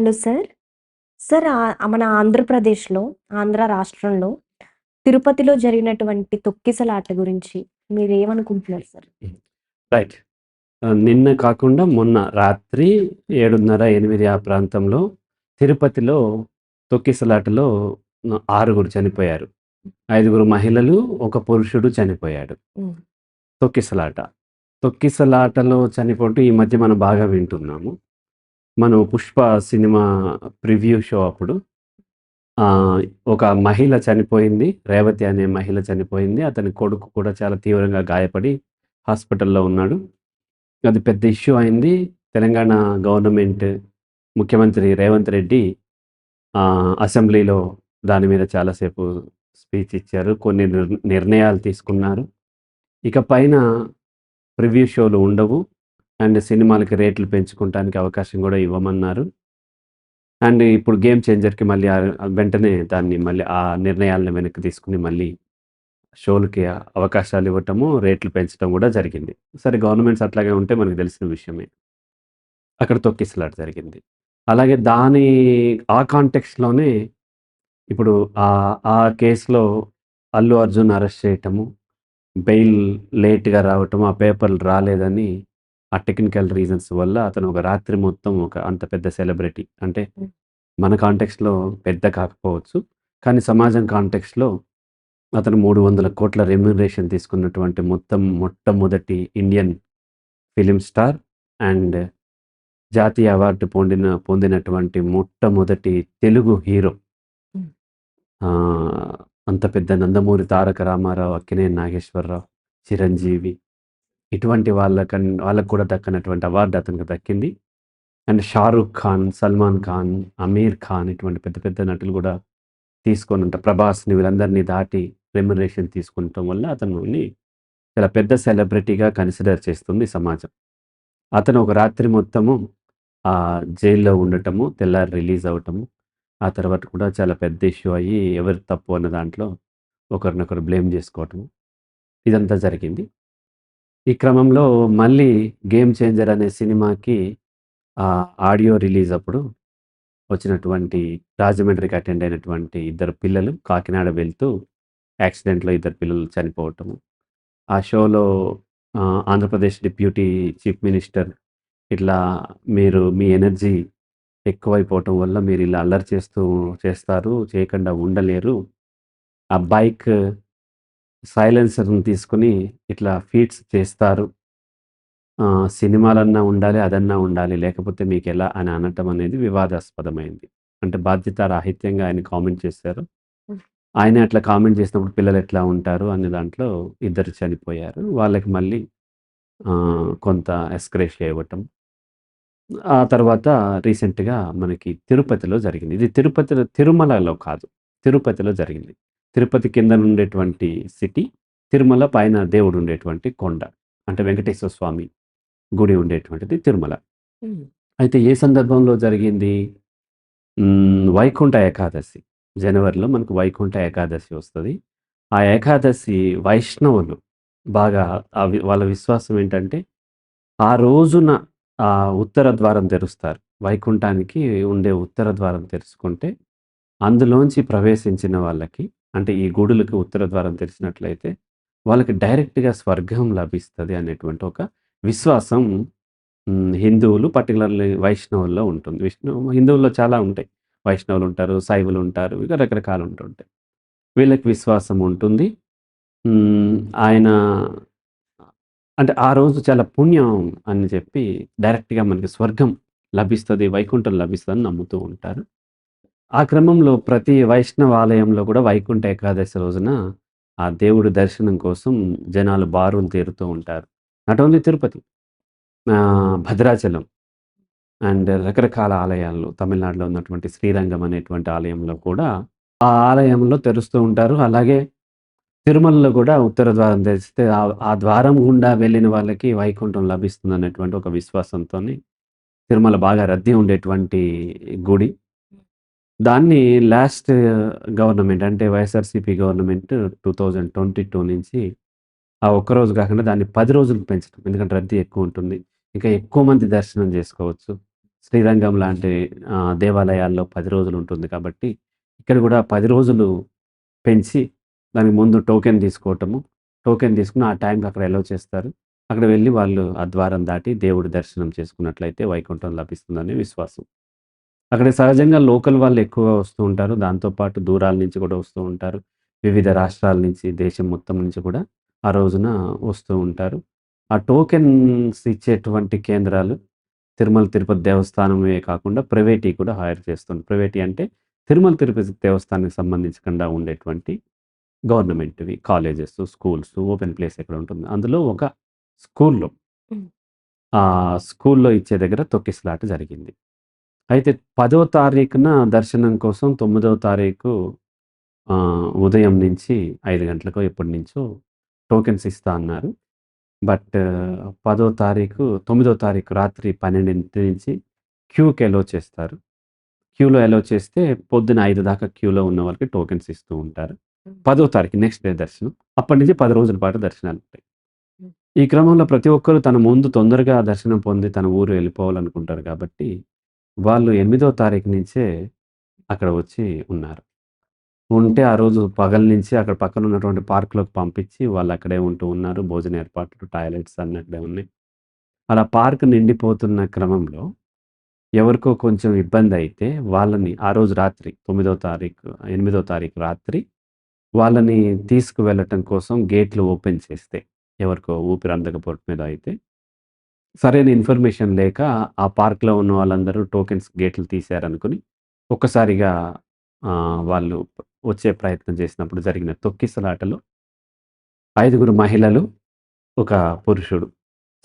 Hello sir. Sir మన ఆంధ్రప్రదేశ్‌లో, ఆంధ్ర రాష్ట్రంలో తిరుపతిలో జరిగినటువంటి తొక్కిసలాట గురించి మీరేమనుకుంటున్నారు సార్? హ్మ్. రైట్. నిన్న కాకుండా మొన్న రాత్రి 7:30, 8 ఆ ప్రాంతంలో తిరుపతిలో తొక్కిసలాటలో ఆరుగురు చనిపోయారు. ఐదుగురు మహిళలు, ఒక పురుషుడు చనిపోయాడు. తొక్కిసలాట. తొక్కిసలాటలో చనిపోవటం ఈ మధ్య మనం బాగా వింటున్నాము. మనం 'పుష్ప' సినిమా ప్రివ్యూ షో అప్పుడు ఒక మహిళ చనిపోయింది. రేవతి అనే మహిళ చనిపోయింది. అతని కొడుకు కూడా చాలా తీవ్రంగా గాయపడి హాస్పిటల్‌లో ఉన్నాడు. అది పెద్ద ఇష్యూ అయింది. తెలంగాణ గవర్నమెంట్ ముఖ్యమంత్రి రేవంత్ రెడ్డి అసెంబ్లీలో దాని మీద చాలాసేపు స్పీచ్ ఇచ్చారు. కొన్ని నిర్ నిర్ణయాలు తీసుకున్నారు. ఇక పైన ప్రివ్యూ షోలు ఉండవు. అండ్ సినిమాలకి రేట్లు పెంచుకోవటానికి అవకాశం కూడా ఇవ్వమన్నారు. అండ్ ఇప్పుడు 'గేమ్ చేంజర్‌కి' మళ్ళీ వెంటనే దాన్ని మళ్ళీ ఆ నిర్ణయాలను వెనక్కి తీసుకుని మళ్ళీ షోలకి అవకాశాలు ఇవ్వటము, రేట్లు పెంచడం కూడా జరిగింది. సరే గవర్నమెంట్స్ అట్లాగే ఉంటే మనకు తెలిసిన విషయమే. అక్కడ తొక్కిసలాట జరిగింది. అలాగే దాని ఆ కాంటెక్స్ట్‌లోనే ఇప్పుడు ఆ కేసులో అల్లు అర్జున్ అరెస్ట్ చేయటము, బెయిల్ లేట్‌గా రావటం, ఆ పేపర్‌లు రాలేదని ఆ టెక్నికల్ రీజన్స్ వల్ల అతను ఒక రాత్రి మొత్తం ఒక అంత పెద్ద సెలబ్రిటీ అంటే. మన కాంటెక్స్ట్‌లో పెద్ద కాకపోవచ్చు. కానీ సమాజం కాంటెక్స్ట్‌లో అతను 300,00,00,000 రెమ్యునరేషన్ తీసుకున్నటువంటి మొత్తం మొట్టమొదటి ఇండియన్ ఫిల్మ్ స్టార్ అండ్ జాతీయ అవార్డు పొందిన పొందినటువంటి మొట్టమొదటి తెలుగు హీరో. అంత పెద్ద 'నందమూరి తారక రామారావు', 'అక్కినేని నాగేశ్వరరావు', 'చిరంజీవి' ఇటువంటి వాళ్ళకన్ వాళ్ళకు కూడా దక్కనటువంటి అవార్డు అతనికి దక్కింది. అండ్ షారూఖ్ ఖాన్', 'సల్మాన్ ఖాన్', 'అమీర్ ఖాన్' ఇటువంటి పెద్ద పెద్ద నటులు కూడా తీసుకొని ఉంటారు 'ప్రభాస్‌ని' వీళ్ళందరిని దాటి రెమ్యునరేషన్ తీసుకుంటాం వల్ల అతనుని చాలా పెద్ద సెలబ్రిటీగా కన్సిడర్ చేస్తుంది సమాజం. అతను ఒక రాత్రి మొత్తము ఆ జైల్‌లో ఉండటము, తెల్లారి రిలీజ్ అవ్వటము, ఆ తర్వాత కూడా చాలా పెద్ద ఇష్యూ అయ్యి ఎవరి తప్పు అన్న దాంట్లో ఒకరినొకరు బ్లేమ్ చేసుకోవటము ఇదంతా జరిగింది. ఈ క్రమంలో మళ్ళీ 'గేమ్ చేంజర్' అనే సినిమాకి ఆహ్, ఆడియో రిలీజ్ అప్పుడు వచ్చినటువంటి రాజమండ్రికి అటెండ్ అయినటువంటి ఇద్దరు పిల్లలు కాకినాడ వెళ్తూ యాక్సిడెంట్‌లో ఇద్దరు పిల్లలు చనిపోవటము. ఆ షోలో ఆహ్, ఆంధ్రప్రదేశ్ డిప్యూటీ చీఫ్ మినిస్టర్ ఇట్లా మీరు మీ ఎనర్జీ ఎక్కువైపోవటం వల్ల మీరు ఇలా అల్లరి చేస్తూ చేస్తారు. చేయకుండా ఉండలేరు. ఆ బైక్ సైలెన్సర్‌ని తీసుకొని ఇట్లా ఫీట్స్ చేస్తారు. సినిమాలన్నా ఉండాలి, అదన్నా ఉండాలి. లేకపోతే మీకెలా అని అనటం అనేది వివాదాస్పదమైంది. అంటే బాధ్యతారాహిత్యంగా ఆయన కామెంట్ చేశారు. ఆయనే అట్లా కామెంట్ చేసినప్పుడు పిల్లలు ఎట్లా ఉంటారు అనే దాంట్లో ఇద్దరు చనిపోయారు. వాళ్ళకి మళ్ళీ కొంత ఎస్క్రేషియా ఇవ్వటం. ఆ తర్వాత రీసెంట్‌గా మనకి తిరుపతిలో జరిగింది. ఇది తిరుపతిలో తిరుమలలో కాదు. తిరుపతిలో జరిగింది. తిరుపతి కింద ఉండేటువంటి సిటీ. తిరుమల పైన దేవుడు ఉండేటువంటి కొండ. అంటే వెంకటేశ్వర స్వామి గుడి ఉండేటువంటిది తిరుమల. అయితే ఏ సందర్భంలో జరిగింది? వైకుంఠ ఏకాదశి. జనవరిలో మనకు వైకుంఠ ఏకాదశి వస్తది. ఆ ఏకాదశి వైష్ణవులు బాగా వాళ్ళ విశ్వాసం ఏంటంటే, ఆ రోజున ఆహ్, ఉత్తర ద్వారం తెరుస్తారు. వైకుంఠానికి ఉండే ఉత్తర ద్వారం తెరుచుకుంటే, అందులోంచి ప్రవేశించిన వాళ్ళకి అంటే ఈ గుడులకు ఉత్తర ద్వారం తెరిచినట్లయితే, వాళ్ళకి డైరెక్ట్‌గా స్వర్గం లభిస్తుంది అనేటువంటి ఒక విశ్వాసం హిందువులు పర్టికులర్లీ వైష్ణవుల్లో ఉంటుంది. విష్ణు హిందువుల్లో చాలా ఉంటాయి. వైష్ణవులు వైష్ణవులుంటారు, శైవులుంటారు. ఇక రకరకాలు ఉంటుంటాయి. వీళ్ళకి విశ్వాసం ఉంటుంది. ఆయన అంటే ఆ రోజు చాలా పుణ్యం అని చెప్పి డైరెక్ట్‌గా మనకి స్వర్గం లభిస్తుంది వైకుంఠం లభిస్తుందని నమ్ముతూ ఉంటారు. ఆ క్రమంలో ప్రతి వైష్ణవ ఆలయంలో కూడా వైకుంఠ ఏకాదశి రోజున ఆ దేవుడి దర్శనం కోసం జనాలు బారులు తీరుతూ ఉంటారు. Not only Tirupati. Bhadrachalam and రకరకాల ఆలయాల్లో తమిళనాడులో ఉన్నటువంటి శ్రీరంగం అనేటువంటి ఆలయంలో కూడా ఆ ఆలయంలో తెరుస్తూ ఉంటారు. అలాగే తిరుమలలో కూడా ఉత్తర ద్వారం తెరిస్తే ఆ ద్వారం గుండా వెళ్ళిన వాళ్ళకి వైకుంఠం లభిస్తుందనేటువంటి ఒక విశ్వాసంతోని తిరుమల బాగా రద్దీ ఉండేటువంటి గుడి. దాన్ని లాస్ట్ గవర్నమెంట్ అంటే వైఎస్ఆర్‌సీపీ గవర్నమెంట్ 2022 నుంచి ఆ ఒక్కరోజు కాకుండా దాన్ని పది రోజులకు పెంచడం. ఎందుకంటే రద్దీ ఎక్కువ ఉంటుంది ఇంకా ఎక్కువ మంది దర్శనం చేసుకోవచ్చు. శ్రీరంగం లాంటి దేవాలయాల్లో పది రోజులు ఉంటుంది కాబట్టి, ఇక్కడ కూడా పది రోజులు పెంచి, దానికి ముందు టోకెన్ తీసుకోవటము. టోకెన్ తీసుకుని ఆ టైంకి అక్కడ ఎలో చేస్తారు. అక్కడ వెళ్ళి వాళ్ళు ఆ ద్వారం దాటి దేవుడి దర్శనం చేసుకున్నట్లయితే వైకుంఠం లభిస్తుందనే విశ్వాసం. అక్కడికి సహజంగా లోకల్ వాళ్ళు ఎక్కువగా వస్తూ ఉంటారు. దాంతో పాటు దూరాల నుంచి కూడా వస్తూ ఉంటారు. వివిధ రాష్ట్రాల నుంచి, దేశం మొత్తం నుంచి కూడా ఆ రోజున వస్తూ ఉంటారు. ఆ టోకెన్స్ ఇచ్చేటువంటి కేంద్రాలు తిరుమల తిరుపతి దేవస్థానమే కాకుండా ప్రైవేట్‌యి కూడా హైర్ చేస్తుంది. ప్రైవేట్‌యి అంటే తిరుమల తిరుపతి దేవస్థానానికి సంబంధించకుండా ఉండేటువంటి గవర్నమెంట్‌వి కాలేజెస్, స్కూల్స్, ఓపెన్ ప్లేస్ ఎక్కడ ఉంటుంది. అందులో ఒక స్కూల్‌లో హ్మ్. ఆ స్కూల్‌లో ఇచ్చే దగ్గర తొక్కిసలాట జరిగింది. అయితే 10వ తారీఖున దర్శనం కోసం 9వ తారీఖు ఉదయం నుంచి 5 గంటలకో ఎప్పటినుంచో టోకెన్స్ ఇస్తా అన్నారు. బట్ 10వ తారీఖు 9వ తారీఖు రాత్రి 12 నుంచి క్యూకి అలౌ చేస్తారు. క్యూలో అలౌ చేస్తే పొద్దున 5 దాకా క్యూలో ఉన్న వాళ్ళకి టోకెన్స్ ఇస్తూ ఉంటారు. 10వ తారీఖు నెక్స్ట్ డే దర్శనం. అప్పటి నుంచి 10 రోజుల పాటు దర్శనాలుంటాయి. హ్మ్. ఈ క్రమంలో ప్రతి ఒక్కరు తన ముందు తొందరగా దర్శనం పొంది తన ఊరు వెళ్ళిపోవాలనుకుంటారు కాబట్టి, వాళ్ళు ఎనిమిదో తారీఖు నుంచే అక్కడ వచ్చి ఉన్నారు. ఉంటే ఆ రోజు పగలు నుంచి అక్కడ పక్కన ఉన్నటువంటి పార్క్‌లోకి పంపించి వాళ్ళు అక్కడే ఉంటూ ఉన్నారు. భోజన ఏర్పాట్లు, టాయిలెట్స్ అన్నీ అక్కడే ఉన్నాయి. అలా పార్క్ నిండిపోతున్న క్రమంలో ఎవరికో కొంచెం ఇబ్బందయితే వాళ్ళని ఆ రోజు రాత్రి తొమ్మిదో తారీఖు ఎనిమిదో తారీఖు రాత్రి వాళ్ళని తీసుకువెళ్ళటం కోసం గేట్లు ఓపెన్ చేస్తే ఎవరికో ఊపిరి అందకపోవటం మీద అయితే సరైన ఇన్ఫర్మేషన్ లేక ఆ పార్క్‌లో ఉన్న వాళ్ళందరూ టోకెన్స్ గేట్లు తీశారనుకుని ఒక్కసారిగా వాళ్ళు వచ్చే ప్రయత్నం చేసినప్పుడు జరిగిన తొక్కిసలాటలో ఐదుగురు మహిళలు, ఒక పురుషుడు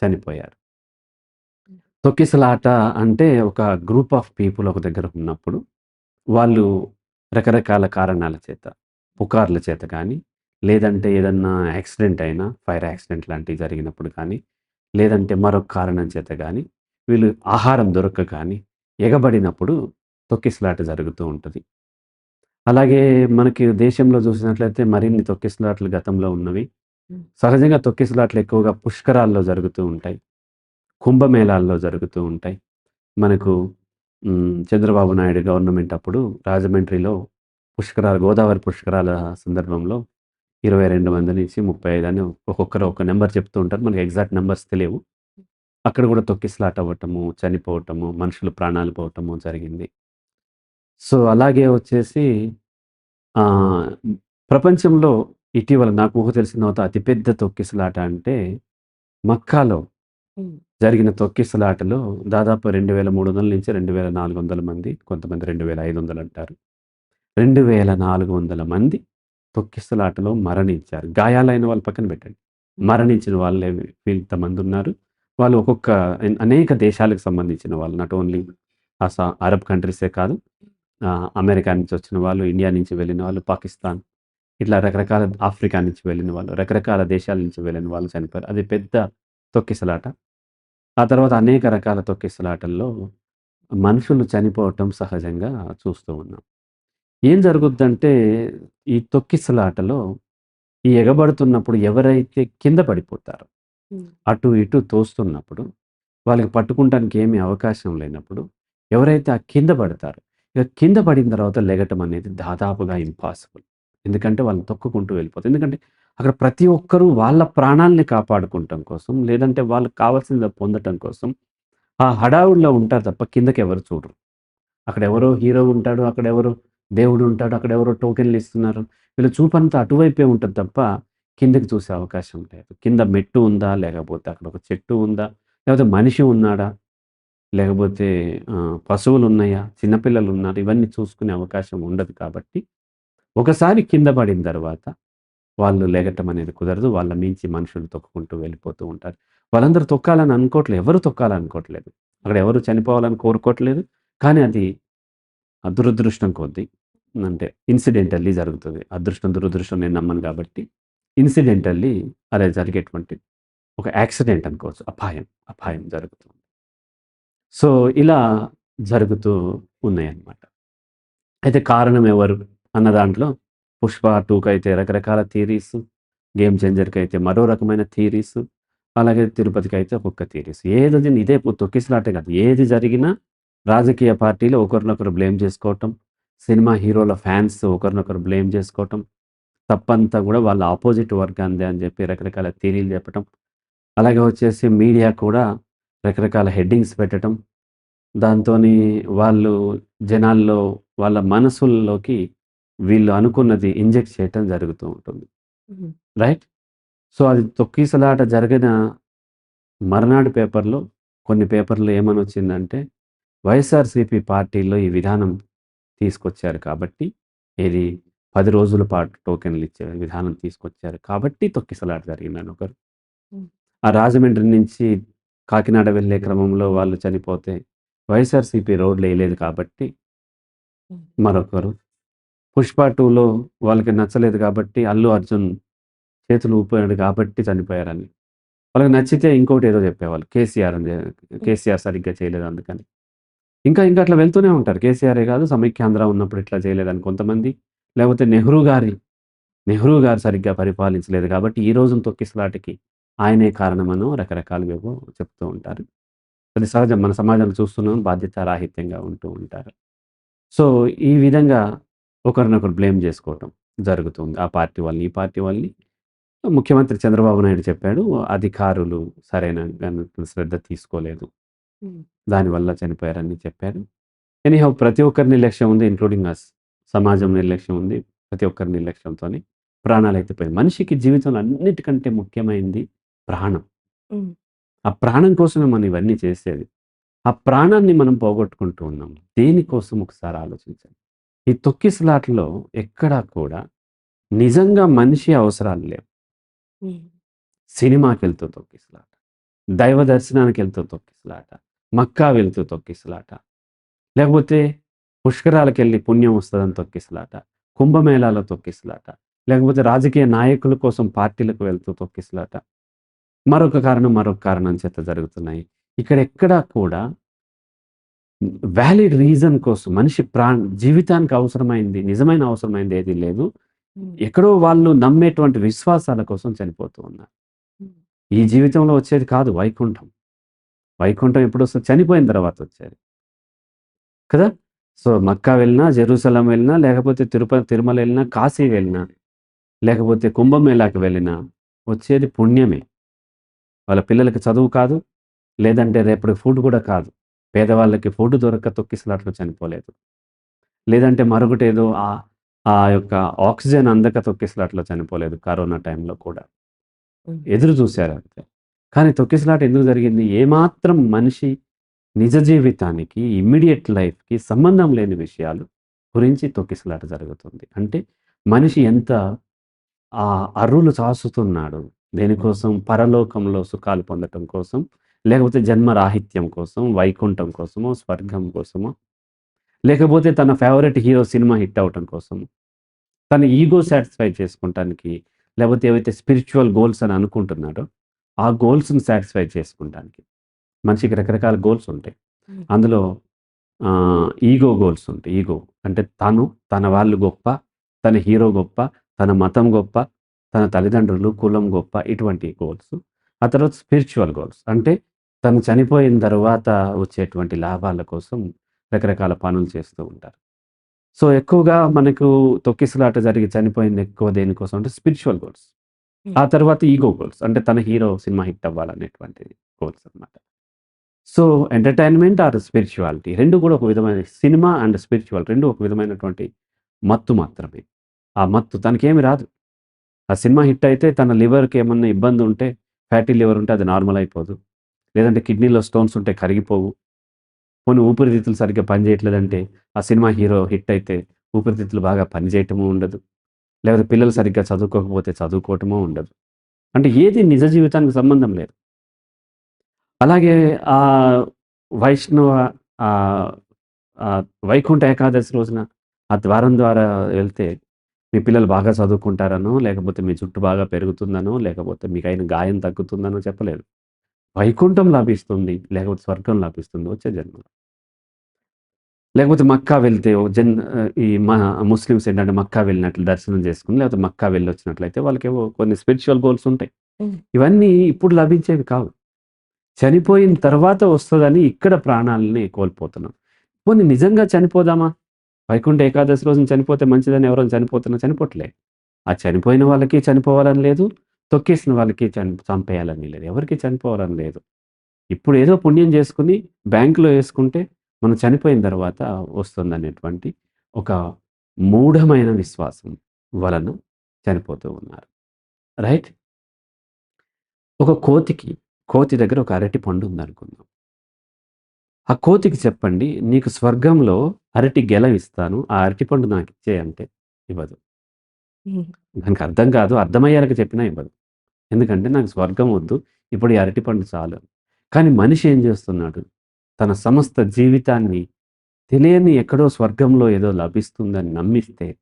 చనిపోయారు. తొక్కిసలాట అంటే ఒక గ్రూప్ ఆఫ్ పీపుల్ ఒక దగ్గర ఉన్నప్పుడు, వాళ్ళు రకరకాల కారణాల చేత, పుకార్ల చేత కానీ, లేదంటే ఏదన్నా యాక్సిడెంట్ అయినా, ఫైర్ యాక్సిడెంట్ లాంటివి జరిగినప్పుడు కానీ, లేదంటే మరొక కారణం చేత గానీ, వీళ్ళు ఆహారం దొరక్క కానీ, ఎగబడినప్పుడు తొక్కిసలాట జరుగుతూ ఉంటది. అలాగే మనకి దేశంలో చూసినట్లయితే మరిన్ని తొక్కిసలాటలు గతంలో ఉన్నవి. సహజంగా తొక్కిసలాటలు ఎక్కువగా పుష్కరాల్లో జరుగుతూ ఉంటాయి. కుంభమేళాల్లో జరుగుతూ ఉంటాయి. మనకు చంద్రబాబు నాయుడు గవర్నమెంట్ అప్పుడు రాజమండ్రిలో పుష్కరాలు గోదావరి పుష్కరాల సందర్భంలో 22 మంది నుంచి 35 అని ఒక్కొక్కరు ఒక నంబర్ చెప్తూ ఉంటారు. మనకి ఎగ్జాక్ట్ నంబర్స్ తెలియవు. అక్కడ కూడా తొక్కిసలాట అవ్వటము, చనిపోవటము, మనుషులు ప్రాణాలు పోవటము జరిగింది. సో, అలాగే వచ్చేసి ప్రపంచంలో ఇటీవల నాకు ఊహ తెలిసిన తర్వాత అతిపెద్ద తొక్కిసలాట అంటే మక్కాలో. జరిగిన తొక్కిసలాటలో దాదాపు 2300 నుంచి 2400 మంది, కొంతమంది 2500 అంటారు. 2400 మంది తొక్కిసలాటలో మరణించారు. గాయాలైన వాళ్ళు పక్కన పెట్టండి. మరణించిన వాళ్ళే ఉన్నారు వాళ్ళు ఒక్కొక్క అనేక దేశాలకు సంబంధించిన వాళ్ళు. నాట్ ఓన్లీ అస అరబ్ కంట్రీసే కాదు. అమెరికా నుంచి వచ్చిన వాళ్ళు, ఇండియా నుంచి వెళ్ళిన వాళ్ళు, పాకిస్తాన్ ఇట్లా రకరకాల ఆఫ్రికా నుంచి వెళ్ళిన వాళ్ళు, రకరకాల దేశాల నుంచి వెళ్ళిన వాళ్ళు చనిపోయారు. అది పెద్ద తొక్కిసలాట. ఆ తర్వాత అనేక రకాల తొక్కిసలాటల్లో మనుషులు చనిపోవటం సహజంగా చూస్తూ ఉన్నాం. ఏం జరుగుద్దంటే ఈ తొక్కిసలాటలో ఈ ఎగబడుతున్నప్పుడు ఎవరైతే కింద పడిపోతారో. అటు ఇటు తోస్తున్నప్పుడు వాళ్ళకి పట్టుకుంటానికి ఏమీ అవకాశం లేనప్పుడు ఎవరైతే ఆ కింద పడతారో, ఇక కింద పడిన తర్వాత లెగటం అనేది దాదాపుగా ఇంపాసిబుల్. ఎందుకంటే వాళ్ళని తొక్కుకుంటూ వెళ్ళిపోతారు. ఎందుకంటే అక్కడ ప్రతి ఒక్కరు వాళ్ళ ప్రాణాల్ని కాపాడుకుంటం కోసం, లేదంటే వాళ్ళకి కావాల్సింది పొందటం కోసం ఆ హడావుడిలో ఉంటారు తప్ప కిందకెవరు చూడరు. అక్కడెవరో హీరో ఉంటాడు, అక్కడెవరో దేవుడు ఉంటాడు, అక్కడ ఎవరో టోకెన్‌లు ఇస్తున్నారు. వీళ్ళు చూపంతా అటువైపే ఉంటుంది తప్ప కిందకి చూసే అవకాశం లేదు. కింద మెట్టు ఉందా? లేకపోతే అక్కడ ఒక చెట్టు ఉందా? లేకపోతే మనిషి ఉన్నాడా? లేకపోతే పశువులు ఉన్నాయా చిన్నపిల్లలు ఉన్నారు ఇవన్నీ చూసుకునే అవకాశం ఉండదు కాబట్టి, ఒకసారి కింద పడిన తర్వాత వాళ్ళు లేగటం అనేది కుదరదు. వాళ్ళ మించి మనుషులు తొక్కుకుంటూ వెళ్ళిపోతూ ఉంటారు. వాళ్ళందరూ తొక్కాలని అనుకోవట్లేదు. ఎవరు తొక్కాలనుకోవట్లేదు. అక్కడ ఎవరు చనిపోవాలని కోరుకోవట్లేదు. కానీ అది దురదృష్టం కొద్దీ అంటే ఇన్సిడెంటల్లీ జరుగుతుంది అదృష్టం, దురదృష్టం నేను నమ్మను కాబట్టి ఇన్సిడెంటల్లీ అలా జరిగేటువంటి ఒక యాక్సిడెంట్ అనుకోవచ్చు. అపాయం, అపాయం జరుగుతుంది. సో, ఇలా జరుగుతూ ఉన్నాయన్నమాట. అయితే కారణం ఎవరు అన్న దాంట్లో 'పుష్ప టూకి అయితే రకరకాల థియరీస్, 'గేమ్ చేంజర్'కైతే మరో రకమైన థియరీస్, అలాగే తిరుపతికి అయితే ఒక్కొక్క థియరీస్. ఏది ఇదే తొక్కిసలాటే కాదు. ఏది జరిగినా రాజకీయ పార్టీలు ఒకరినొకరు బ్లేమ్ చేసుకోవటం సినిమా హీరోల ఫ్యాన్స్ ఒకరినొకరు బ్లేమ్ చేసుకోవటం తప్పంతా కూడా వాళ్ళ ఆపోజిట్ వర్గాందే అని చెప్పి రకరకాల థీరీలు చెప్పటం అలాగే వచ్చేసి మీడియా కూడా రకరకాల హెడ్డింగ్స్ పెట్టడం దాంతోని వాళ్ళు జనాల్లో వాళ్ళ మనసుల్లోకి వీళ్ళు అనుకున్నది ఇంజెక్ట్ చేయటం జరుగుతూ ఉంటుంది. రైట్ సో అది తొక్కీసలాట జరిగిన మర్నాడు పేపర్లో కొన్ని పేపర్లు ఏమని వచ్చిందంటే వైఎస్ఆర్సీపీ పార్టీలో ఈ విధానం తీసుకొచ్చారు కాబట్టి ఇది పది రోజుల పాటు టోకెన్లు ఇచ్చే విధానం తీసుకొచ్చారు కాబట్టి తొక్కిసలాట జరిగిందని ఒకరు. ఆ రాజమండ్రి నుంచి కాకినాడ వెళ్ళే క్రమంలో వాళ్ళు చనిపోతే వైఎస్ఆర్సీపీ రోడ్లు వేయలేదు కాబట్టి. మరొకరు. పుష్ప టూలో వాళ్ళకి నచ్చలేదు కాబట్టి అల్లు అర్జున్ చేతులు ఊపాడు కాబట్టి చనిపోయారని. వాళ్ళకి నచ్చితే ఇంకోటి ఏదో చెప్పేవాళ్ళు. కేసీఆర్ కేసీఆర్ సరిగ్గా చేయలేదు అందుకని. ఇంకా ఇంకా అట్లా వెళ్తూనే ఉంటారు. కేసీఆరే కాదు సమైక్యాంధ్ర ఉన్నప్పుడు ఇట్లా చేయలేదని కొంతమంది. లేకపోతే నెహ్రూ గారి నెహ్రూ గారు సరిగ్గా పరిపాలించలేదు కాబట్టి ఈ రోజున తొక్కిసలాటికి ఆయనే కారణమనో రకరకాలుగా చెప్తూ ఉంటారు. అది సహజం మన సమాజంలో చూస్తున్నాం బాధ్యత రాహిత్యంగా ఉంటూ ఉంటారు. సో ఈ విధంగా ఒకరినొకరు బ్లేమ్ చేసుకోవటం జరుగుతుంది. ఆ పార్టీ వాళ్ళని ఈ పార్టీ వాళ్ళని. ముఖ్యమంత్రి చంద్రబాబు నాయుడు చెప్పాడు అధికారులు సరైన శ్రద్ధ తీసుకోలేదు. దానివల్ల చనిపోయారని చెప్పారు. ఎనీహౌ ప్రతి ఒక్కరి నిర్లక్ష్యం ఉంది ఇంక్లూడింగ్ అస్ సమాజం నిర్లక్ష్యం ఉంది ప్రతి ఒక్కరి నిర్లక్ష్యంతో ప్రాణాలు అయితే పోయింది మనిషికి జీవితంలో అన్నిటికంటే ముఖ్యమైనది ప్రాణం. ఆ ప్రాణం కోసమే మనం ఇవన్నీ చేసేది. ఆ ప్రాణాన్ని మనం పోగొట్టుకుంటూ ఉన్నాం. దేనికోసం ఒకసారి ఆలోచించండి. ఈ తొక్కిసలాటలో ఎక్కడా కూడా నిజంగా మనిషి అవసరాలు లేవు. సినిమాకి వెళ్తూ తొక్కిసలాట దైవ దర్శనానికి వెళ్తూ తొక్కిసలాట మక్కా వెళ్తూ తొక్కిసలాట లేకపోతే పుష్కరాలకు వెళ్ళి పుణ్యం వస్తుందని తొక్కిసలాట కుంభమేళాలో తొక్కిసలాట లేకపోతే రాజకీయ నాయకుల కోసం పార్టీలకు వెళ్తూ తొక్కిసలాట మరొక కారణం మరొక కారణం చేత జరుగుతున్నాయి ఇక్కడ ఎక్కడా కూడా వ్యాలిడ్ రీజన్ కోసం మనిషి ప్రాణ జీవితానికి అవసరమైంది నిజమైన అవసరమైంది ఏది లేదు. ఎక్కడో వాళ్ళు నమ్మేటువంటి విశ్వాసాల కోసం చనిపోతూ ఉన్నారు. ఈ జీవితంలో వచ్చేది కాదు వైకుంఠం. వైకుంఠం ఎప్పుడు వస్తుంది చనిపోయిన తర్వాత వచ్చేది. కదా? సో మక్కా వెళ్ళినా జెరూసలం వెళ్ళినా లేకపోతే తిరుపతి తిరుమల వెళ్ళినా కాశీ వెళ్ళినా లేకపోతే కుంభమేళాకి వెళ్ళినా వచ్చేది పుణ్యమే. వాళ్ళ పిల్లలకి చదువు కాదు లేదంటే రేపటి ఫుడ్ కూడా కాదు. పేదవాళ్ళకి ఫుడ్ దొరక్క తొక్కిసలాట్లు చనిపోలేదు. లేదంటే మరొకటి ఏదో ఆ ఆ యొక్క ఆక్సిజన్ అందక తొక్కిసలాట్లో చనిపోలేదు కరోనా టైంలో కూడా. ఎదురు చూశారు అంతే. కానీ తొక్కిసలాట ఎందుకు జరిగింది? ఏమాత్రం మనిషి నిజ జీవితానికి ఇమ్మీడియట్ లైఫ్కి సంబంధం లేని విషయాలు గురించి తొక్కిసలాట జరుగుతుంది. అంటే మనిషి ఎంత ఆ అర్రులు చాసుతున్నాడు దేనికోసం? పరలోకంలో సుఖాలు పొందటం కోసం లేకపోతే జన్మరాహిత్యం కోసం వైకుంఠం కోసమో స్వర్గం కోసమో లేకపోతే తన ఫేవరెట్ హీరో సినిమా హిట్ అవటం కోసం తన ఈగో సాటిస్ఫై చేసుకుంటానికి లేకపోతే ఏవైతే స్పిరిచువల్ గోల్స్ అని అనుకుంటున్నాడో ఆ గోల్స్ని సాటిస్ఫై చేసుకుంటానికి మనిషికి రకరకాల గోల్స్ ఉంటాయి. అందులో ఈగో గోల్స్ ఉంటాయి. ఈగో అంటే తను తన వాళ్ళు గొప్ప తన హీరో గొప్ప తన మతం గొప్ప తన తల్లిదండ్రులు కులం గొప్ప ఇటువంటి గోల్స్ ఆ తర్వాత స్పిరిచువల్ గోల్స్ అంటే తను చనిపోయిన తర్వాత వచ్చేటువంటి లాభాల కోసం రకరకాల పనులు చేస్తూ ఉంటారు. సో ఎక్కువగా మనకు తొక్కిసలాట జరిగి చనిపోయింది ఎక్కువ దేనికోసం అంటే స్పిరిచువల్ గోల్స్. ఆ తర్వాత ఈగో గోల్స్ అంటే తన హీరో సినిమా హిట్ అవ్వాలనేటువంటి గోల్స్ అన్నమాట. సో ఎంటర్టైన్మెంట్ ఆర్ స్పిరిచువాలిటీ రెండు కూడా ఒక విధమైన సినిమా అండ్ స్పిరిచువల్ రెండు ఒక విధమైనటువంటి మత్తు మాత్రమే. ఆ మత్తు తనకేమి రాదు. ఆ సినిమా హిట్ అయితే తన లివర్కి ఏమన్నా ఇబ్బంది ఉంటే ఫ్యాటీ లివర్ ఉంటే అది నార్మల్ అయిపోదు. లేదంటే కిడ్నీలో స్టోన్స్ ఉంటే కరిగిపోవు. కొన్ని ఊపిరితిత్తులు సరిగ్గా పనిచేయట్లేదంటే ఆ సినిమా హీరో హిట్ అయితే ఊపిరితిత్తులు బాగా పనిచేయటము ఉండదు. లేకపోతే పిల్లలు సరిగ్గా చదువుకోకపోతే చదువుకోవటమో ఉండదు. అంటే ఏది నిజ జీవితానికి సంబంధం లేదు. అలాగే ఆ వైష్ణవ ఆ వైకుంఠ ఏకాదశి రోజున ఆ ద్వారం ద్వారా వెళ్తే మీ పిల్లలు బాగా చదువుకుంటారనో లేకపోతే మీ జుట్టు బాగా పెరుగుతుందనో లేకపోతే మీకు అయిన గాయం తగ్గుతుందనో చెప్పలేదు వైకుంఠం లభిస్తుంది లేకపోతే స్వర్గం లభిస్తుంది వచ్చే జన్మలో. లేకపోతే మక్కా వెళ్తే జన్ ఈ మా ముస్లిమ్స్ ఏంటంటే మక్కా వెళ్ళినట్లు దర్శనం చేసుకుని లేకపోతే మక్కా వెళ్ళి వచ్చినట్లయితే వాళ్ళకేవో కొన్ని స్పిరిచువల్ గోల్స్ ఉంటాయి. ఇవన్నీ ఇప్పుడు లభించేవి కావు. చనిపోయిన తర్వాత వస్తుందని ఇక్కడ ప్రాణాలని కోల్పోతున్నాం. పోనీ నిజంగా చనిపోదామా? వైకుంఠ ఏకాదశి రోజున చనిపోతే మంచిదని ఎవరైనా చనిపోతున్నా చనిపోవట్లే ఆ చనిపోయిన వాళ్ళకి చనిపోవాలని లేదు తొక్కేసిన వాళ్ళకి చని చంపేయాలని లేదు ఎవరికి చనిపోవాలని లేదు. ఇప్పుడు ఏదో పుణ్యం చేసుకుని బ్యాంకులో వేసుకుంటే మనం చనిపోయిన తర్వాత వస్తుందనేటువంటి ఒక మూఢమైన విశ్వాసం వలన చనిపోతూ ఉన్నారు. రైట్? ఒక కోతికి కోతి దగ్గర ఒక అరటి పండు ఉందనుకుందాం. ఆ కోతికి చెప్పండి నీకు స్వర్గంలో అరటి గెల ఇస్తాను ఆ అరటి పండు నాకు ఇచ్చే అంటే ఇవ్వదు. దానికి అర్థం కాదు అర్థమయ్యేలాగా చెప్పినా ఇవ్వదు. ఎందుకంటే నాకు స్వర్గం వద్దు ఇప్పుడు ఈ అరటి పండు చాలు. కానీ మనిషి ఏం చేస్తున్నాడు? తన సమస్త జీవితాన్ని తెలియని ఎక్కడో స్వర్గంలో ఏదో లభిస్తుందని నమ్మిస్తే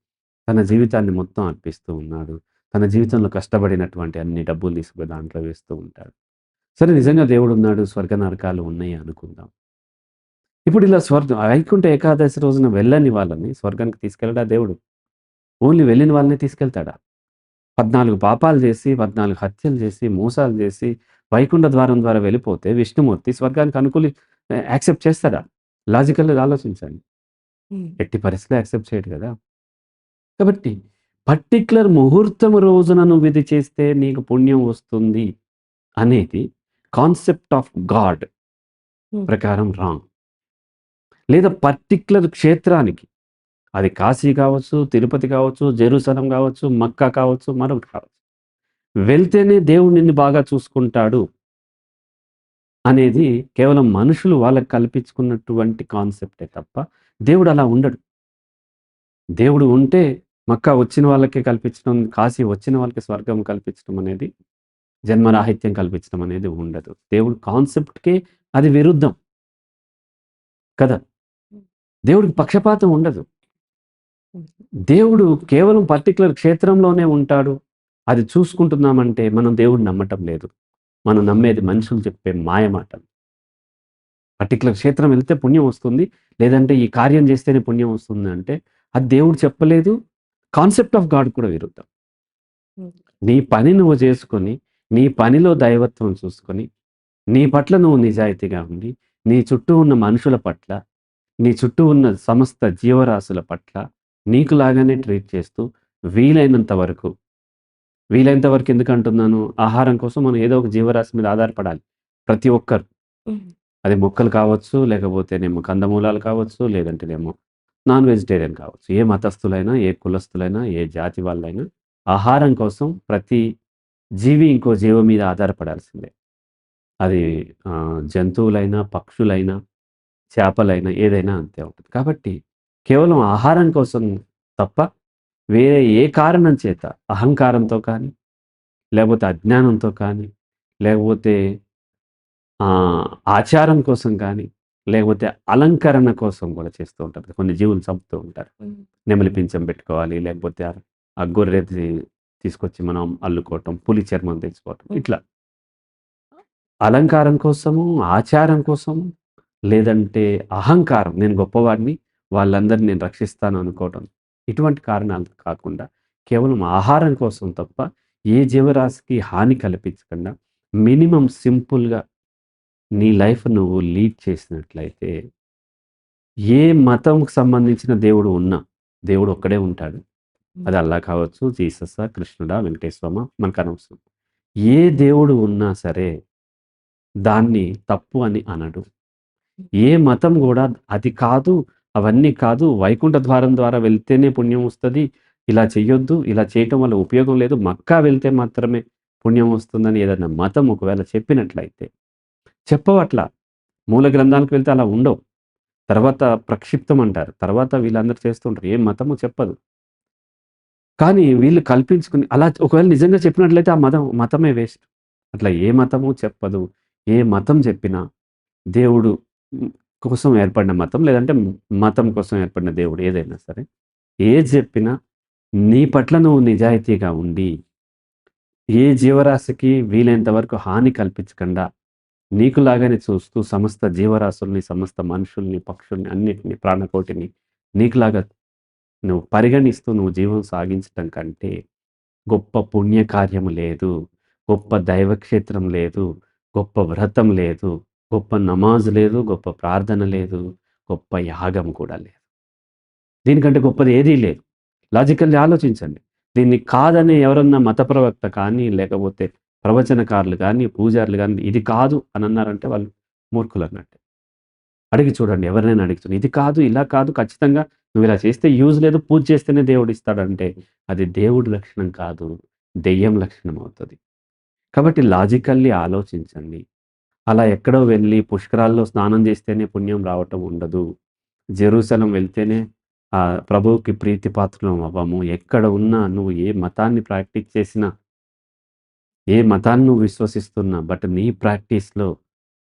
తన జీవితాన్ని మొత్తం అర్పిస్తూ ఉన్నాడు. తన జీవితంలో కష్టపడినటువంటి అన్ని డబ్బులు తీసుకుని దాంట్లో వేస్తూ ఉంటాడు. సరే నిజంగా దేవుడు ఉన్నాడు స్వర్గ నరకాలు ఉన్నాయి అనుకుందాం. ఇప్పుడు ఇలా స్వర్గం వైకుంఠ ఏకాదశి రోజున వెళ్ళని వాళ్ళని స్వర్గానికి తీసుకెళ్ళడా దేవుడు? ఓన్లీ వెళ్ళిన వాళ్ళని తీసుకెళ్తాడా? పద్నాలుగు పాపాలు చేసి పద్నాలుగు హత్యలు చేసి మోసాలు చేసి వైకుంఠ ద్వారం ద్వారా వెళ్ళిపోతే విష్ణుమూర్తి స్వర్గానికి అనుకూలి యాక్సెప్ట్ చేస్తాడా లాజికల్గా ఆలోచించండి. ఎట్టి పరిస్థితుల్లో యాక్సెప్ట్ చేయడు కదా. కాబట్టి పర్టిక్యులర్ ముహూర్తం రోజున నువ్వు ఇది చేస్తే నీకు పుణ్యం వస్తుంది అనేది కాన్సెప్ట్ ఆఫ్ గాడ్. ప్రకారం రాంగ్. లేదా పర్టిక్యులర్ క్షేత్రానికి అది కాశీ కావచ్చు తిరుపతి కావచ్చు జెరూసలం కావచ్చు మక్కా కావచ్చు మరొకటి కావచ్చు. వెళ్తేనే దేవుడు నిన్ను బాగా చూసుకుంటాడు. అనేది కేవలం మనుషులు వాళ్ళకి కల్పించుకున్నటువంటి కాన్సెప్టే తప్ప దేవుడు అలా ఉండడు. దేవుడు ఉంటే మక్కా వచ్చిన వాళ్ళకే కల్పించడం కాశీ వచ్చిన వాళ్ళకి స్వర్గం కల్పించడం అనేది జన్మరాహిత్యం కల్పించడం అనేది ఉండదు. దేవుడు కాన్సెప్ట్కే అది విరుద్ధం. కదా? దేవుడికి పక్షపాతం ఉండదు. దేవుడు కేవలం పర్టికులర్ క్షేత్రంలోనే ఉంటాడు. అది చూసుకుంటున్నామంటే మనం దేవుడిని నమ్మటం లేదు. మనం నమ్మేది మనుషులు చెప్పే మాయ మాటలు. పర్టికులర్ క్షేత్రం వెళ్తే పుణ్యం వస్తుంది లేదంటే ఈ కార్యం చేస్తేనే పుణ్యం వస్తుంది అంటే అది దేవుడు చెప్పలేదు కాన్సెప్ట్ ఆఫ్ గాడ్ కూడా విరుద్ధం. నీ పని నువ్వు చేసుకొని నీ పనిలో దైవత్వం చూసుకొని నీ పట్ల నువ్వు నిజాయితీగా ఉండి నీ చుట్టూ ఉన్న మనుషుల పట్ల నీ చుట్టూ ఉన్న సమస్త జీవరాశుల పట్ల నీకు లాగానే ట్రీట్ చేస్తూ వీలైనంత వరకు వీలైనంత వరకు ఎందుకు అంటున్నాను? ఆహారం కోసం మనం ఏదో ఒక జీవరాశి మీద ఆధారపడాలి. ప్రతి ఒక్కరు. అది మొక్కలు కావచ్చు లేకపోతేనేమో కందమూలాలు కావచ్చు లేదంటేనేమో నాన్ వెజిటేరియన్ కావచ్చు. ఏ మతస్థులైనా ఏ కులస్థులైనా ఏ జాతి వాళ్ళైనా ఆహారం కోసం ప్రతి జీవి ఇంకో జీవ మీద ఆధారపడాల్సిందే. అది జంతువులైనా పక్షులైనా చేపలైనా ఏదైనా అంతే ఉంటుంది. కాబట్టి కేవలం ఆహారం కోసం తప్ప వేరే ఏ కారణం చేత? అహంకారంతో కానీ లేకపోతే అజ్ఞానంతో కానీ లేకపోతే ఆచారం కోసం కానీ లేకపోతే అలంకరణ కోసం కూడా చేస్తూ ఉంటారు కొన్ని జీవులు చంపుతూ ఉంటారు. నెమలి పింఛం పెట్టుకోవాలి లేకపోతే ఆ- గొర్రె తీసుకొచ్చి మనం అల్లుకోవటం పులి చర్మం తెచ్చుకోవటం ఇట్లా. అలంకారం కోసము ఆచారం కోసము లేదంటే అహంకారం. నేను గొప్పవాడిని వాళ్ళందరినీ నేను రక్షిస్తాను అనుకోవటం. ఇటువంటి కారణాలు కాకుండా కేవలం ఆహారం కోసం తప్ప ఏ జీవరాశికి హాని కల్పించకుండా మినిమం సింపుల్గా నీ లైఫ్ నువ్వు లీడ్ చేసినట్లయితే ఏ మతంకు సంబంధించిన దేవుడు ఉన్నా దేవుడు ఒక్కడే ఉంటాడు. అది అల్లా కావచ్చు జీససా కృష్ణుడా వెంకటేశ్వరమ మనకు అనవసరం. ఏ దేవుడు ఉన్నా సరే దాన్ని తప్పు అని అనడు. ఏ మతం కూడా అది కాదు అవన్నీ కాదు వైకుంఠ ద్వారం ద్వారా వెళ్తేనే పుణ్యం వస్తుంది. ఇలా చెయ్యొద్దు ఇలా చేయటం వల్ల ఉపయోగం లేదు. మక్కా వెళ్తే మాత్రమే పుణ్యం వస్తుందని ఏదైనా మతం ఒకవేళ చెప్పినట్లయితే. చెప్పవట్లా మూల గ్రంథాలకు వెళ్తే అలా ఉండవు. తర్వాత ప్రక్షిప్తం అంటారు. తర్వాత వీళ్ళందరూ చేస్తుంటారు. ఏ మతము చెప్పదు. కానీ వీళ్ళు కల్పించుకుని అలా ఒకవేళ నిజంగా చెప్పినట్లయితే ఆ మతం మతమే వేస్ట్. అట్లా ఏ మతము చెప్పదు. ఏ మతం చెప్పినా దేవుడు కోసం ఏర్పడిన మతం లేదంటే మతం కోసం ఏర్పడిన దేవుడు ఏదైనా సరే ఏది చెప్పినా నీ పట్ల నువ్వు నిజాయితీగా ఉండి ఏ జీవరాశికి వీలైనంత వరకు హాని కల్పించకుండా నీకులాగానే చూస్తూ సమస్త జీవరాశుల్ని సమస్త మనుషుల్ని పక్షుల్ని అన్నిటిని ప్రాణకోటిని నీకులాగా నువ్వు పరిగణిస్తూ నువ్వు జీవం సాగించటం కంటే గొప్ప పుణ్యకార్యము లేదు గొప్ప దైవక్షేత్రం లేదు గొప్ప వ్రతం లేదు గొప్ప నమాజ్ లేదు గొప్ప ప్రార్థన లేదు గొప్ప యాగం కూడా లేదు. దీనికంటే గొప్పది ఏదీ లేదు. లాజికల్లీ ఆలోచించండి. దీన్ని కాదని ఎవరన్నా మత ప్రవక్త కానీ లేకపోతే ప్రవచనకారులు కానీ పూజారులు కానీ ఇది కాదు అని అన్నారంటే వాళ్ళు మూర్ఖులు అన్నట్టే. అడిగి చూడండి ఎవరినైనా అడుగుతుంది ఇది కాదు ఇలా కాదు ఖచ్చితంగా నువ్వు ఇలా చేస్తే యూజ్ లేదు పూజ చేస్తేనే దేవుడు ఇస్తాడంటే అది దేవుడి లక్షణం కాదు దెయ్యం లక్షణం అవుతుంది. కాబట్టి లాజికల్లీ ఆలోచించండి. అలా ఎక్కడో వెళ్ళి పుష్కరాల్లో స్నానం చేస్తేనే పుణ్యం రావటం ఉండదు. జెరూసలం వెళ్తేనే ఆ ప్రభువుకి ప్రీతిపాత్రం అవ్వము. ఎక్కడ ఉన్నా నువ్వు ఏ మతాన్ని ప్రాక్టీస్ చేసినా ఏ మతాన్ని నువ్వు విశ్వసిస్తున్నా బట్ నీ ప్రాక్టీస్లో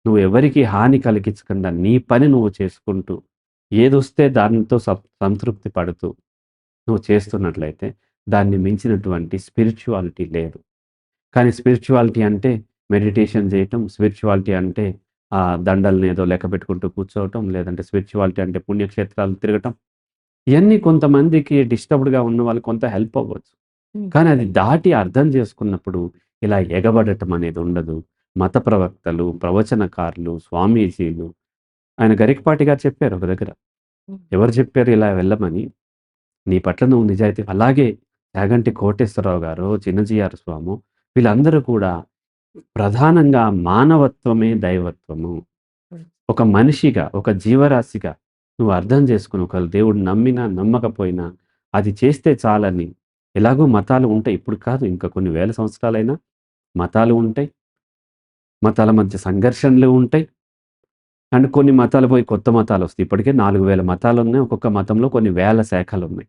నువ్వు ఎవరికి హాని కలిగించకుండా నీ పని నువ్వు చేసుకుంటూ ఏదొస్తే దానితో సంతృప్తి పడుతూ నువ్వు చేస్తున్నట్లయితే దాన్ని మించినటువంటి స్పిరిచువాలిటీ లేదు. కానీ స్పిరిచువాలిటీ అంటే మెడిటేషన్ చేయటం స్పిరిచువాలిటీ అంటే ఆ దండల్ని ఏదో లెక్క పెట్టుకుంటూ కూర్చోవటం లేదంటే స్పిరిచువాలిటీ అంటే పుణ్యక్షేత్రాలు తిరగటం. ఇవన్నీ కొంతమందికి డిస్టర్బ్డ్గా ఉన్న వాళ్ళు కొంత హెల్ప్ అవ్వచ్చు. కానీ అది దాటి అర్థం చేసుకున్నప్పుడు ఇలా ఎగబడటం అనేది ఉండదు. మత ప్రవక్తలు ప్రవచనకారులు స్వామీజీలు ఆయన గరికపాటి గారు చెప్పారు ఒక దగ్గర. ఎవరు చెప్పారు ఇలా వెళ్ళమని? నీ పట్ల నువ్వు నిజాయితీ అలాగే యాగంటి కోటేశ్వరరావు గారు చిన్నజీఆర్ స్వాము వీళ్ళందరూ కూడా ప్రధానంగా మానవత్వమే దైవత్వము. ఒక మనిషిగా ఒక జీవరాశిగా నువ్వు అర్థం చేసుకుని ఒక దేవుడు నమ్మినా నమ్మకపోయినా అది చేస్తే చాలని ఎలాగో మతాలు ఉంటాయి. ఇప్పుడు కాదు ఇంకా కొన్ని వేల సంవత్సరాలైనా మతాలు ఉంటాయి. మతాల మధ్య సంఘర్షణలు ఉంటాయి. అండ్ కొన్ని మతాలు పోయి కొత్త మతాలు వస్తాయి. ఇప్పటికే నాలుగు వేల మతాలు ఉన్నాయి. ఒక్కొక్క మతంలో కొన్ని వేల శాఖలు ఉన్నాయి.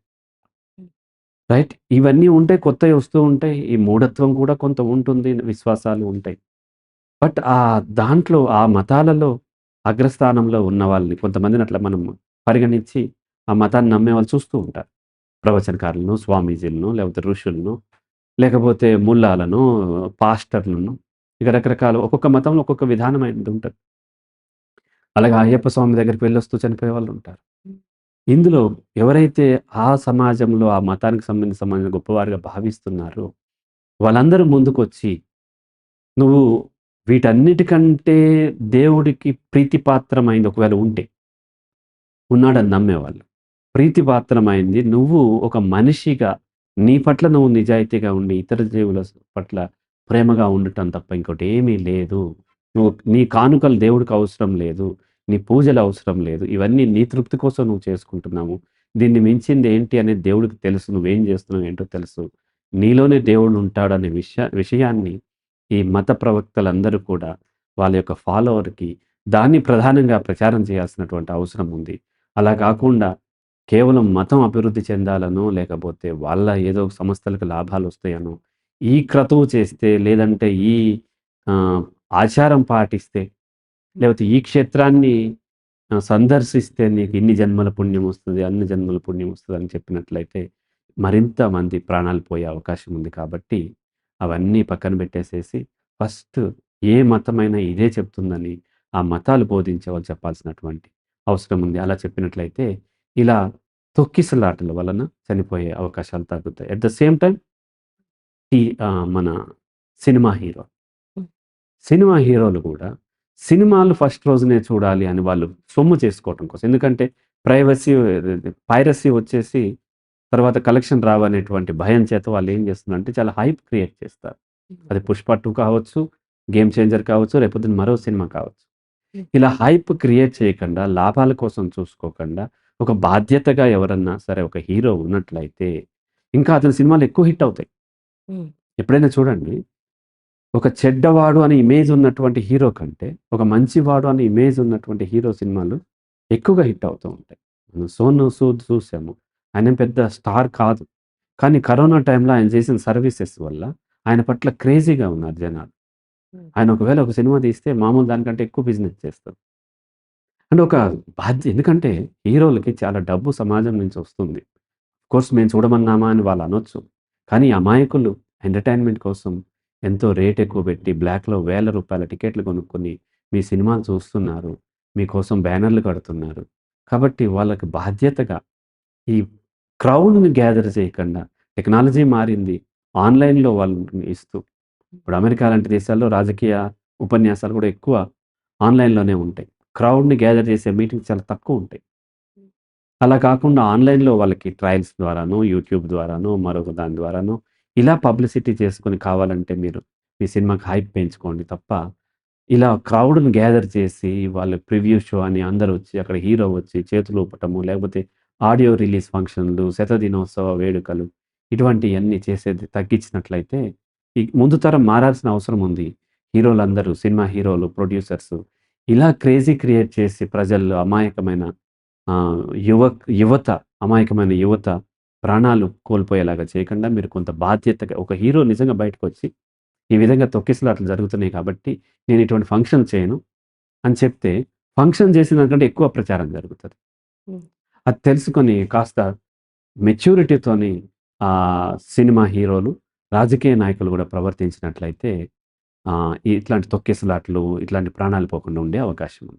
రైట్? ఇవన్నీ ఉంటాయి కొత్తవి వస్తూ ఉంటాయి. ఈ మూఢత్వం కూడా కొంత ఉంటుంది విశ్వాసాలు ఉంటాయి. బట్ ఆ దాంట్లో ఆ మతాలలో అగ్రస్థానంలో ఉన్న వాళ్ళని కొంతమందిని అట్లా మనం పరిగణించి ఆ మతాన్ని నమ్మే వాళ్ళు చూస్తూ ఉంటారు. ప్రవచనకారులను స్వామీజీలను లేకపోతే ఋషులను లేకపోతే ముల్లాలను పాస్టర్లను ఇక రకరకాల ఒక్కొక్క మతంలో ఒక్కొక్క విధానమైనది ఉంటుంది. అలాగే అయ్యప్ప స్వామి దగ్గరికి వెళ్ళొస్తూ చనిపోయే వాళ్ళు ఉంటారు. ఇందులో ఎవరైతే ఆ సమాజంలో ఆ మతానికి సంబంధించిన సమాజం గొప్పవారుగా భావిస్తున్నారో వాళ్ళందరూ ముందుకొచ్చి నువ్వు వీటన్నిటికంటే దేవుడికి ప్రీతిపాత్రమైంది ఒకవేళ ఉంటే ఉన్నాడని నమ్మేవాళ్ళు. ప్రీతిపాత్రమైంది నువ్వు ఒక మనిషిగా నీ పట్ల నువ్వు నిజాయితీగా ఉండి ఇతర జీవుల పట్ల ప్రేమగా ఉండటం తప్ప ఇంకోటి ఏమీ లేదు. నువ్వు నీ కానుకలు దేవుడికి అవసరం లేదు. నీ పూజలు అవసరం లేదు. ఇవన్నీ నీ తృప్తి కోసం నువ్వు చేసుకుంటున్నాము దీన్ని మించింది ఏంటి అనేది దేవుడికి తెలుసు. నువ్వేం చేస్తున్నావు ఏంటో తెలుసు. నీలోనే దేవుడు ఉంటాడనే విషయ విషయాన్ని ఈ మత ప్రవక్తలందరూ కూడా వాళ్ళ యొక్క ఫాలోవర్కి దాన్ని ప్రధానంగా ప్రచారం చేయాల్సినటువంటి అవసరం ఉంది. అలా కాకుండా కేవలం మతం అభివృద్ధి చెందాలనో లేకపోతే వాళ్ళ ఏదో సంస్థలకు లాభాలు వస్తాయనో ఈ క్రతువు చేస్తే లేదంటే ఈ ఆచారం పాటిస్తే లేకపోతే ఈ క్షేత్రాన్ని సందర్శిస్తే నీకు ఇన్ని జన్మల పుణ్యం వస్తుంది అన్ని జన్మల పుణ్యం వస్తుంది అని చెప్పినట్లయితే మరింత మంది ప్రాణాలు పోయే అవకాశం ఉంది కాబట్టి అవన్నీ పక్కన పెట్టేసేసి ఫస్ట్ ఏ మతమైనా ఇదే చెప్తుందని ఆ మతాలు బోధించే వాళ్ళు చెప్పాల్సినటువంటి అవసరం ఉంది. అలా చెప్పినట్లయితే ఇలా తొక్కిసలాటల వలన చనిపోయే అవకాశాలు తగ్గుతాయి. అట్ ద సేమ్ టైం మన సినిమా హీరో. సినిమా హీరోలు కూడా సినిమాలు ఫస్ట్ రోజునే చూడాలి అని వాళ్ళు సొమ్ము చేసుకోవటం కోసం. ఎందుకంటే ప్రైవసీ పైరసీ వచ్చేసి తర్వాత కలెక్షన్ రావనేటువంటి భయం చేత వాళ్ళు ఏం చేస్తున్నారంటే చాలా హైప్ క్రియేట్ చేస్తారు. అది పుష్ప టూ కావచ్చు గేమ్ చేంజర్ కావచ్చు రేపొద్దున మరో సినిమా కావచ్చు. Hmm. ఇలా హైప్ క్రియేట్ చేయకుండా లాభాల కోసం చూసుకోకుండా ఒక బాధ్యతగా ఎవరన్నా సరే ఒక హీరో ఉన్నట్లయితే ఇంకా అతని సినిమాలు ఎక్కువ హిట్ అవుతాయి. Hmm. ఎప్పుడైనా చూడండి ఒక చెడ్డవాడు అనే ఇమేజ్ ఉన్నటువంటి హీరో కంటే ఒక మంచివాడు అనే ఇమేజ్ ఉన్నటువంటి హీరో సినిమాలు ఎక్కువగా హిట్ అవుతూ ఉంటాయి. మనం సోను సూద్ చూసాము. ఆయన పెద్ద స్టార్ కాదు. కానీ కరోనా టైంలో ఆయన చేసిన సర్వీసెస్ వల్ల ఆయన పట్ల క్రేజీగా ఉన్నారు జనాలు. ఆయన ఒకవేళ ఒక సినిమా తీస్తే మామూలు దానికంటే ఎక్కువ బిజినెస్ చేస్తారు. అంటే ఒక బాధ్యత ఎందుకంటే హీరోలకి చాలా డబ్బు సమాజం నుంచి వస్తుంది. కోర్స్ మేము చూడమన్నామా అని వాళ్ళు అనొచ్చు. కానీ అమాయకులు ఎంటర్టైన్మెంట్ కోసం ఎంతో రేట్ ఎక్కువ పెట్టి బ్లాక్లో వేల రూపాయల టికెట్లు కొనుక్కొని మీ సినిమాలు చూస్తున్నారు మీకోసం బ్యానర్లు కడుతున్నారు. కాబట్టి వాళ్ళకి బాధ్యతగా ఈ క్రౌడ్ని గ్యాదర్ చేయకుండా టెక్నాలజీ మారింది ఆన్లైన్లో వాళ్ళని ఇస్తూ. ఇప్పుడు అమెరికా లాంటి దేశాల్లో రాజకీయ ఉపన్యాసాలు కూడా ఎక్కువ ఆన్లైన్లోనే ఉంటాయి. క్రౌడ్‌ని గ్యాదర్ చేసే మీటింగ్స్ చాలా తక్కువుంటాయి. అలా కాకుండా ఆన్‌లైన్‌లో వాళ్ళకి ట్రయల్స్ ద్వారానో, యూట్యూబ్ ద్వారానో, మరొక దాని ద్వారానో ఇలా పబ్లిసిటీ చేసుకొని కావాలంటే మీరు మీ సినిమాకి హైప్ పెంచుకోండి తప్ప, ఇలా క్రౌడ్‌ని గ్యాదర్ చేసి వాళ్ళ ప్రివ్యూ షో అని అందరూ వచ్చి అక్కడ హీరో వచ్చి చేతులు ఊపటము, లేకపోతే ఆడియో రిలీజ్ ఫంక్షన్‌లు, శతదినోత్సవ వేడుకలు ఇటువంటివన్నీ చేసేది తగ్గించినట్లయితే ఈ ముందు తరం మారాల్సిన అవసరం ఉంది. హీరోలందరూ సినిమా హీరోలు, ప్రొడ్యూసర్స్ ఇలా క్రేజీ క్రియేట్ చేసి ప్రజల్లో అమాయకమైన యువ యువత అమాయకమైన యువత ప్రాణాలు కోల్పోయేలాగా చేయకుండా మీరు కొంత బాధ్యతగా ఒక హీరో నిజంగా బయటకొచ్చి ఈ విధంగా తొక్కిసలాటలు జరుగుతున్నాయి కాబట్టి నేను ఇటువంటి ఫంక్షన్ చేయను అని చెప్తే ఫంక్షన్ చేసిన దానికంటే ఎక్కువ ప్రచారం జరుగుతది. అది తెలుసుకొని కాస్త మెచ్యూరిటీతోని సినిమా హీరోలు, రాజకీయ నాయకులు కూడా ప్రవర్తించినట్లయితే ఇట్లాంటి తొక్కిసలాటలు, ఇట్లాంటి ప్రాణాలు పోకుండా ఉండే అవకాశం ఉంది.